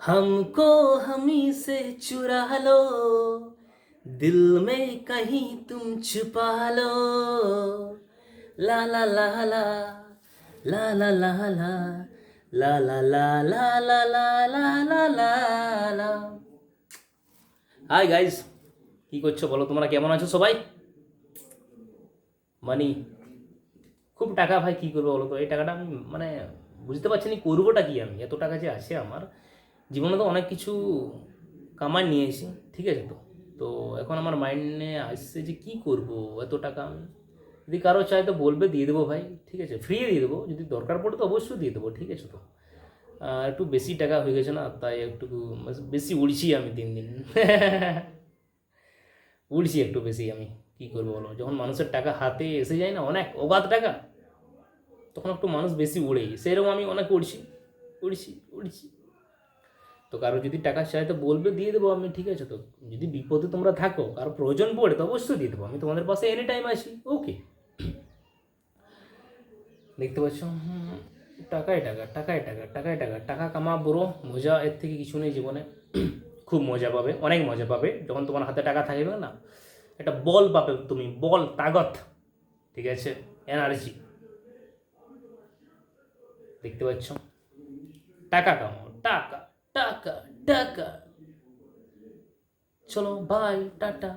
हमको हमी से चुरा लो दिल में कहीं तुम छुपा लो ला ला ला ला ला ला ला ला লা লা লা লা লা লা লা লা লা লা হাই গাইস কি করছো বলো তোমরা কেমন আছো সবাই মানি খুব টাকা ভাই কী করবো বলো তো এই টাকাটা আমি মানে বুঝতে পারছি না করবোটা কি আমি এত টাকা যে আছে আমার জীবনে তো অনেক কিছু কামাই নিয়েছি ঠিক আছে তো? তো এখন আমার মাইন্ডে আসছে যে কি করব, এত টাকা আমি? যদি কারও চাই তো বলবে, দিয়ে দেবো ভাই, ঠিক আছে? ফ্রি দিয়ে দেবো, যদি দরকার পড়ে তো অবশ্যই দিয়ে দেবো, ঠিক আছে তো? একটু বেশি টাকা হয়ে গেছে না, তাই একটু বেশি উড়ছি আমি দিন দিন। উড়ছি একটু বেশি আমি, কি করব বলো? যখন মানুষের টাকা হাতে এসে যায় না, অনেক অগাধ টাকা, তখন একটু মানুষ বেশি উড়েই সেরকম আমি অনেক উড়ছি উড়ছি উড়ছি। তো কারও যদি টাকা চাই তো বলবে, দিয়ে দেবো আমি, ঠিক আছে? তো যদি বিপদে তোমরা থাকো, কারও প্রয়োজন পড়ে তো অবশ্যই দিয়ে দেবো। আমি তোমাদের পাশে এনি টাইম আছি ওকে দেখতে পাচ্ছ? টাকায় টাকা টাকায় টাকা টাকায় টাকা টাকা কামা বড়ো মজা, এর থেকে কিছু নেই জীবনে। খুব মজা পাবে, অনেক মজা পাবে। যখন তোমার হাতে টাকা থাকবে না, একটা বল পাবে তুমি, বল, তাগত, ঠিক আছে? এনার্জি দেখতে পাচ্ছ? টাকা কামাও, টাকা। টাকা টাকা। চলো বাই টাটা।